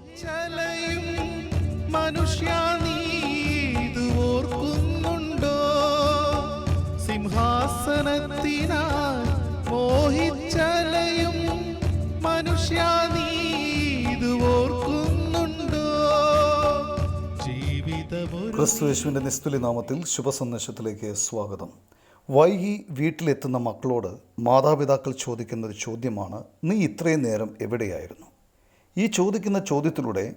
മോഹിച്ചലയും മനുഷ്യ നീ ഇത് ഓർക്കുന്നുണ്ടോ? സിംഹാസനത്തിനായി മോഹിച്ചലയും മനുഷ്യ നീ ഇത് ഓർക്കുന്നുണ്ടോ? ജീവിതമൊരു ക്രിസ്തു യേശുവിന്റെ നിസ്തുലി നാമത്തിൽ ശുഭസന്ദേശത്തിലേക്ക് സ്വാഗതം. വൈകി വീട്ടിലെത്തുന്ന മക്കളോട് മാതാപിതാക്കൾ ചോദിക്കുന്ന ഒരു ചോദ്യമാണ് നീ ഇത്രയും നേരം എവിടെയായിരുന്നു? ഈ ചോദിക്കുന്ന ചോദ്യത്തിലൂടെ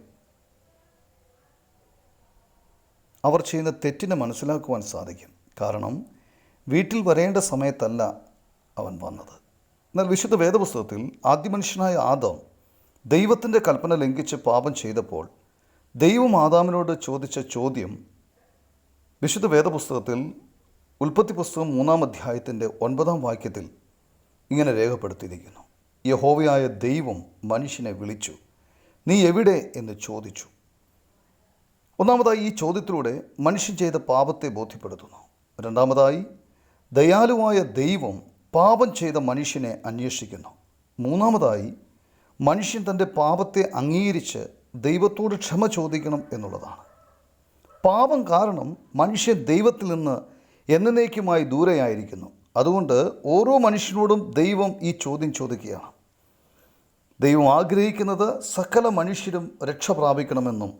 അവർ ചെയ്യുന്ന തെറ്റിനെ മനസ്സിലാക്കുവാൻ സാധിക്കും. കാരണം വീട്ടിൽ വരേണ്ട സമയത്തല്ല അവൻ വന്നത്. എന്നാൽ വിശുദ്ധ വേദപുസ്തകത്തിൽ ആദ്യ മനുഷ്യനായ ആദം ദൈവത്തിന്റെ കൽപ്പന ലംഘിച്ച് പാപം ചെയ്തപ്പോൾ ദൈവം ആദാമിനോട് ചോദിച്ച ചോദ്യം വിശുദ്ധ വേദപുസ്തകത്തിൽ ഉൽപ്പത്തി പുസ്തകം മൂന്നാം അധ്യായത്തിന്റെ ഒൻപതാം വാക്യത്തിൽ ഇങ്ങനെ രേഖപ്പെടുത്തിയിരിക്കുന്നു. യഹോവയായ ദൈവം മനുഷ്യനെ വിളിച്ചു നീ എവിടെ? എന്ന് ചോദിച്ചു. ഒന്നാമതായി ഈ ചോദ്യത്തിലൂടെ മനുഷ്യൻ ചെയ്ത പാപത്തെ ബോധ്യപ്പെടുത്തുന്നു. രണ്ടാമതായി ദയാലുവായ ദൈവം പാപം ചെയ്ത മനുഷ്യനെ അന്വേഷിക്കുന്നു. മൂന്നാമതായി മനുഷ്യൻ തന്റെ പാപത്തെ അംഗീകരിച്ച് ദൈവത്തോട് ക്ഷമ ചോദിക്കണം എന്നുള്ളതാണ്. പാപം കാരണം മനുഷ്യൻ ദൈവത്തിൽ നിന്ന് എന്നേക്കുമായി ദൂരെയായിരിക്കുന്നു. അതുകൊണ്ട് ഓരോ മനുഷ്യനോടും ദൈവം ഈ ചോദ്യം ചോദിക്കുകയാണ്. ദൈവം ആഗ്രഹിക്കുന്നത് സകല മനുഷ്യരും രക്ഷ പ്രാപിക്കണമെന്നും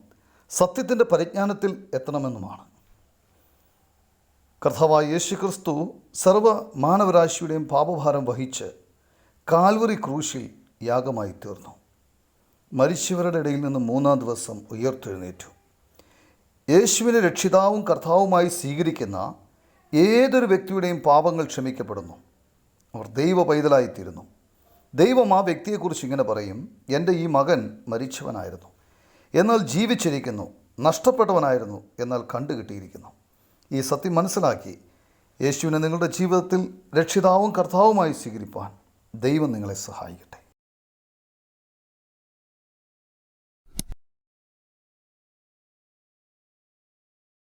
സത്യത്തിന്റെ പരിജ്ഞാനത്തിൽ എത്തണമെന്നുമാണ്. കർത്താവായ യേശു ക്രിസ്തു സർവ മാനവരാശിയുടെയും പാപഭാരം വഹിച്ച് കാൽവറി ക്രൂശിൽ യാഗമായി തീർന്നു മരിച്ചവരുടെ ഇടയിൽ നിന്ന് മൂന്നാം ദിവസം ഉയർത്തെഴുന്നേറ്റു. യേശുവിനെ രക്ഷിതാവും കർത്താവുമായി സ്വീകരിക്കുന്ന ഏതൊരു വ്യക്തിയുടെയും പാപങ്ങൾ ക്ഷമിക്കപ്പെടുന്നു. അവർ ദൈവ പൈതലായിത്തീരുന്നു ദൈവം ആ വ്യക്തിയെക്കുറിച്ച് ഇങ്ങനെ പറയും എന്റെ ഈ മകൻ മരിച്ചവനായിരുന്നു. എന്നാൽ ജീവിച്ചിരിക്കുന്നു നഷ്ടപ്പെട്ടവനായിരുന്നു എന്നാൽ കണ്ടുകിട്ടിയിരിക്കുന്നു. ഈ സത്യം മനസ്സിലാക്കി യേശുവിനെ നിങ്ങളുടെ ജീവിതത്തിൽ രക്ഷിതാവും കർത്താവുമായി സ്വീകരിപ്പാൻ ദൈവം നിങ്ങളെ സഹായിക്കട്ടെ.